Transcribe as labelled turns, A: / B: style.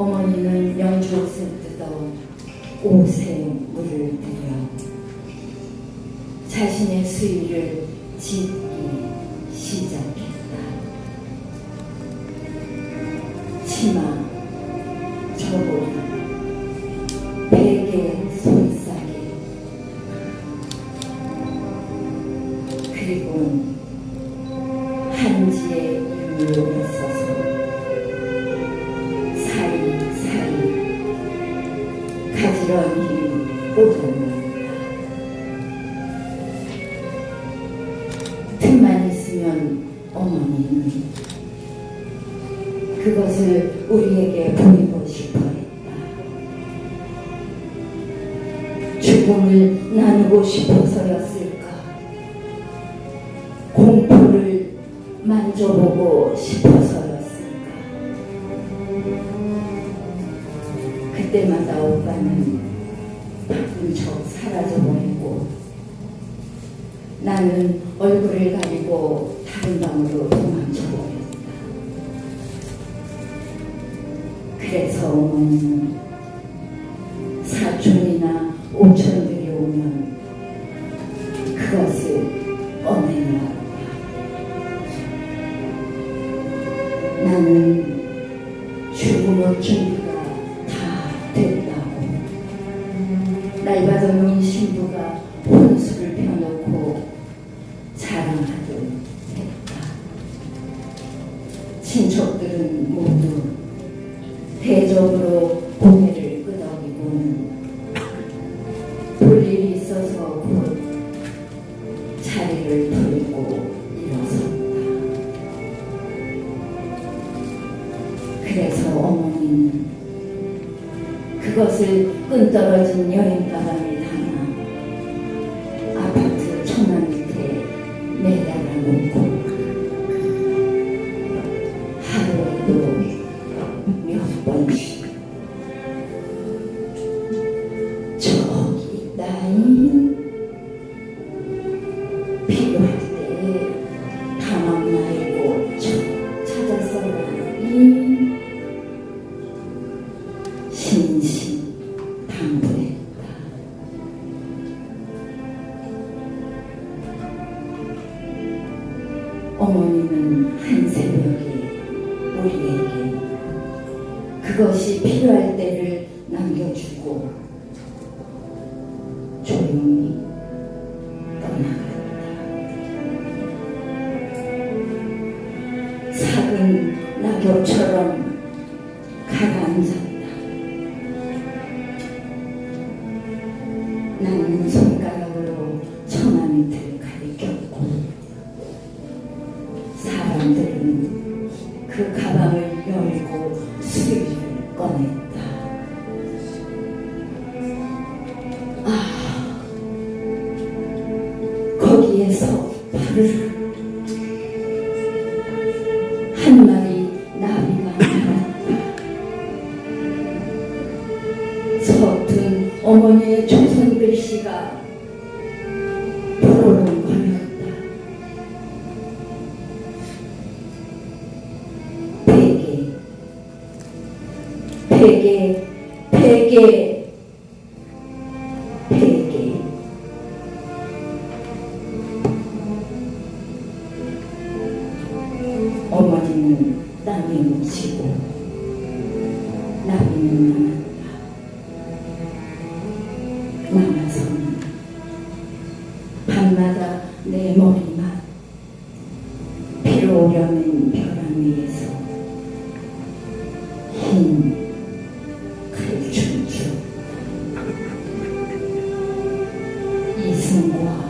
A: 어머니는 연주옷을 뜯어 옷에 물을 들여 자신의 수위를 짓기 시작했다. 치마, 저고리, 베개 손싸개, 그리고 한지의 유물에 써서 가지런히 꽂아놓는다. 틈만 있으면 어머니는 그것을 우리에게 보이고 싶어 했다. 죽음을 나누고 싶어서였을까? 공포를 만져보고 싶어서였 그때마다 오빠는 바쁜 척 사라져버리고 나는 얼굴을 가리고 다른 방으로 도망쳐버렸다. 그래서 어머니는 사촌이나 오촌들이 오면 그것을 꺼내놓았다. 나는 죽음의 준비가 날바더니 신부가 혼수를 펴놓고 자랑하듯 했다. 친척들은 모두 대접으로 고개를 끄덕이고는 볼 일이 있어서 곧 자리를 돌고 일어섰다. 그래서 어머니는 그것을 끈떨어진 여행가방에 담아 아파트 천막 밑에 매달아 놓고 하루에도 몇 번씩 저기 있다잉 필요할 때 가망 말고 어머니는 한 새벽에 우리에게 그것이 필요할 때를 남겨주고 조용히 떠나갔다. 작은 낙엽처럼 가라앉았다. 사람들은 그 가방을 열고 수리를 꺼냈다. 아, 거기에서 바르르 한 마리 나비가 날았다. 서툰 어머니의 조선 글씨가 베개, 베개, 베개. 어머니는 땅에 묻히고 나비는 남았다. 남아서는 밤마다 내 머리만 피로 오려는 벼랑 위에서 一束光